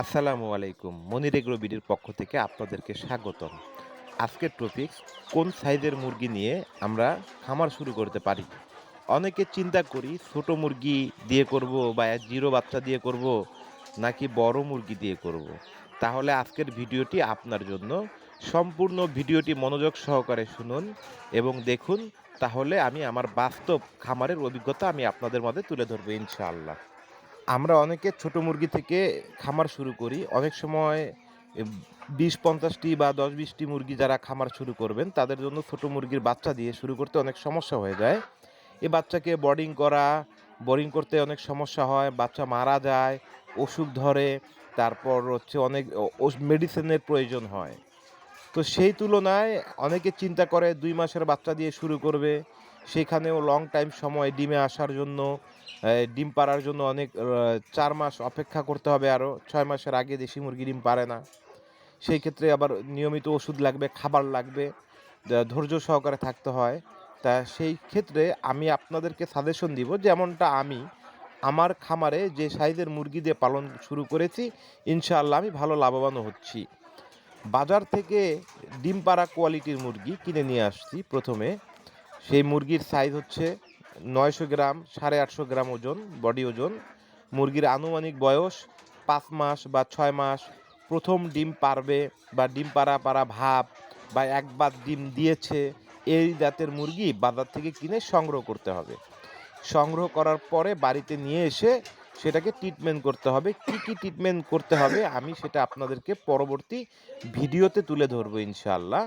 আসসালামু আলাইকুম, মনির এগ্রো বিডির পক্ষ থেকে আপনাদেরকে স্বাগতম। আজকের টপিক কোন সাইজের মুরগি নিয়ে আমরা খামার শুরু করতে পারি? অনেকে চিন্তা করি, ছোট মুরগি দিয়ে করব বা জিরো বাচ্চা দিয়ে করব, নাকি বড় মুরগি দিয়ে করব। তাহলে আজকের ভিডিওটি আপনার জন্য। সম্পূর্ণ ভিডিওটি মনোযোগ সহকারে শুনুন এবং দেখুন। তাহলে আমি আমার বাস্তব খামারের অভিজ্ঞতা আমি আপনাদের মধ্যে তুলে ধরবো ইনশাআল্লাহ। আমরা অনেকে ছোট মুরগি থেকে খামার শুরু করি। অনেক সময় বিশ পঞ্চাশটি বা দশ বিশটি মুরগি যারা খামার শুরু করবেন, তাদের জন্য ছোট মুরগির বাচ্চা দিয়ে শুরু করতে অনেক সমস্যা হয়ে যায়। এই বাচ্চাকে বোর্ডিং করা বোর্ডিং করতে অনেক সমস্যা হয়, বাচ্চা মারা যায়, অসুখ ধরে, তারপর হচ্ছে অনেক মেডিসিনের প্রয়োজন হয়। তো সেই তুলনায় অনেকে চিন্তা করে দুই মাসের বাচ্চা দিয়ে শুরু করবে। সেখানেও লং টাইম সময় ডিমে আসার জন্য ডিম পাড়ার জন্য অনেক চার মাস অপেক্ষা করতে হবে আরও ছয় মাসের আগে দেশি মুরগি ডিম পারে না। সেই ক্ষেত্রে আবার নিয়মিত ওষুধ লাগবে, খাবার লাগবে ধৈর্য সহকারে থাকতে হয়। তা সেই ক্ষেত্রে আমি আপনাদেরকে সাজেশন দিব, যেমনটা আমি আমার খামারে যে সাইজের মুরগি দিয়ে পালন শুরু করেছি, ইনশাআল্লাহ আমি ভালো লাভবানও হচ্ছি। বাজার থেকে ডিম পাড়া কোয়ালিটির মুরগি কিনে নিয়ে আসছি প্রথমে। সেই মুরগির সাইজ হচ্ছে নয়শো গ্রাম, সাড়ে আটশো গ্রাম ওজন, বডি ওজন। মুরগির আনুমানিক বয়স পাঁচ মাস বা ছয় মাস। প্রথম ডিম পারবে বা ডিম পাড়া পাড়া ভাব বা একবার ডিম দিয়েছে, এই জাতের মুরগি বাজার থেকে কিনে সংগ্রহ করতে হবে। সংগ্রহ করার পরে বাড়িতে নিয়ে এসে সেটাকে ট্রিটমেন্ট করতে হবে। কি কি ট্রিটমেন্ট করতে হবে আমি সেটা আপনাদেরকে পরবর্তী ভিডিওতে তুলে ধরবো ইনশাআল্লাহ।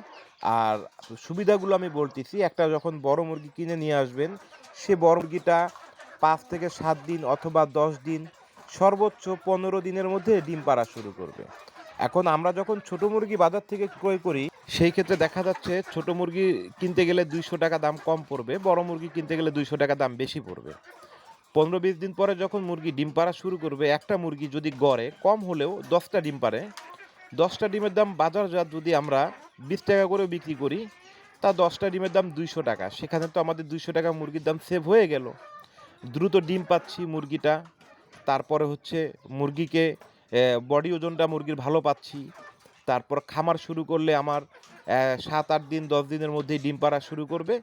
আর সুবিধাগুলো আমি বলতেছি, একটা যখন বড় মুরগি কিনে নিয়ে আসবেন, সে বড় মুরগিটা পাঁচ থেকে সাত দিন অথবা দশ দিন, সর্বোচ্চ পনেরো দিনের মধ্যে ডিম পাড়া শুরু করবে। এখন আমরা যখন ছোট মুরগি বাজার থেকে ক্রয় করি, সেই ক্ষেত্রে দেখা যাচ্ছে ছোট মুরগি কিনতে গেলে দুইশো টাকা দাম কম পড়বে, বড় মুরগি কিনতে গেলে দুইশো টাকা দাম বেশি পড়বে। পনেরো বিশ দিন পরে যখন মুরগি ডিম পাড়া শুরু করবে, একটা মুরগি যদি গড়ে, কম হলেও দশটা ডিম পারে দশটা ডিমের দাম বাজারজাত যদি আমরা বিশ টাকা করে বিক্রি করি, তা দশটা ডিমের দাম দুইশো টাকা। সেখানে তো আমাদের দুইশো টাকা মুরগির দাম সেভ হয়ে গেল। দ্রুত ডিম পাচ্ছি মুরগিটা। তারপরে হচ্ছে মুরগিকে বডি ওজনটা মুরগির ভালো পাচ্ছি। তারপর খামার শুরু করলে আমার সাত আট দিন, দশ দিনের মধ্যেই ডিম পাড়া শুরু করবে।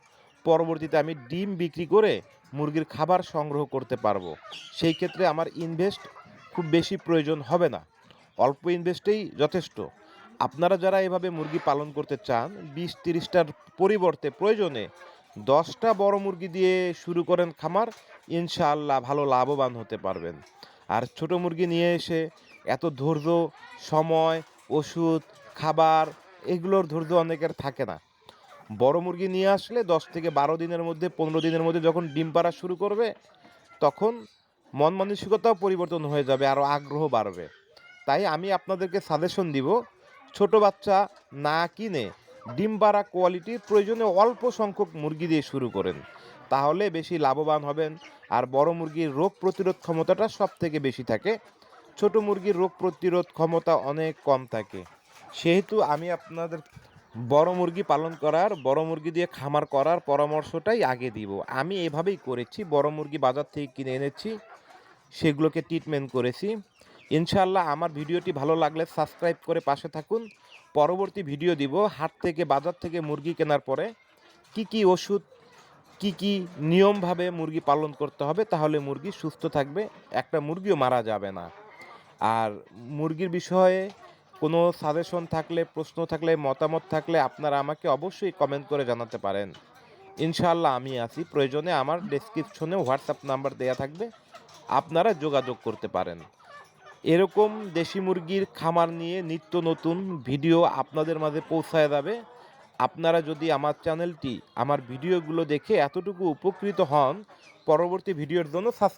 পরবর্তীতে আমি ডিম বিক্রি করে মুরগির খাবার সংগ্রহ করতে পারব। সেই ক্ষেত্রে আমার ইনভেস্ট খুব বেশি প্রয়োজন হবে না। অল্প ইনভেস্টেই যথেষ্ট। আপনারা যারা এভাবে মুরগি পালন করতে চান, বিশ তিরিশটার পরিবর্তে প্রয়োজনে দশটা বড় মুরগি দিয়ে শুরু করেন খামার, ইনশাআল্লাহ ভালো লাভবান হতে পারবেন। আর ছোট মুরগি নিয়ে এসে এত ধৈর্য, সময়, ওষুধ, খাবার, এগুলোর ধৈর্য অনেকের থাকে না। বড় মুরগি নিয়ে আসলে দশ থেকে বারো দিনের মধ্যে, পনেরো দিনের মধ্যে যখন ডিম পাড়া শুরু করবে, তখন মন মানসিকতাও পরিবর্তন হয়ে যাবে, আরও আগ্রহ বাড়বে। তাই আমি আপনাদেরকে সাজেশন দিব, ছোট বাচ্চা না কিনে ডিম পাড়া কোয়ালিটির প্রয়োজনে অল্প সংখ্যক মুরগি দিয়ে শুরু করেন। তাহলে বেশি লাভবান হবেন, আর বড় মুরগির রোগ প্রতিরোধ ক্ষমতাটা সব থেকে বেশি থাকে। ছোট মুরগির রোগ প্রতিরোধ ক্ষমতা অনেক কম থাকে। সেহেতু আমি আপনাদের বড় মুরগি পালন করার, বড় মুরগি দিয়ে খামার করার পরামর্শটাই আগে দিব। আমি এভাবেই করেছি, বড় মুরগি বাজার থেকে কিনে এনেছি, সেগুলোকে ট্রিটমেন্ট করেছি। ইনশাআল্লাহ আমার ভিডিওটি ভালো লাগলে সাবস্ক্রাইব করে পাশে থাকুন। পরবর্তী ভিডিও দিব হাট থেকে, বাজার থেকে মুরগি কেনার পরে কি কি ওষুধ, কি কি নিয়মভাবে মুরগি পালন করতে হবে, তাহলে মুরগি সুস্থ থাকবে, একটা মুরগিও মারা যাবে না। আর মুরগির বিষয়ে কোনো সাজেশন থাকলে, প্রশ্ন থাকলে, মতামত থাকলে আপনারা আমাকে অবশ্যই কমেন্ট করে জানাতে পারেন। ইনশাআল্লাহ আমি আছি। প্রয়োজনে আমার ডেসক্রিপশনে হোয়াটসঅ্যাপ নাম্বার দেয়া থাকবে। আপনারা যোগাযোগ করতে পারেন। এরকম দেশি মুরগির খামার নিয়ে নিত্য নতুন ভিডিও আপনাদের মাঝে পৌঁছায় যাবে। আপনারা যদি আমার চ্যানেলটি আমার ভিডিওগুলো দেখে এতটুকু উপকৃত হন, পরবর্তী ভিডিওর জন্য সাবস্ক্রাইব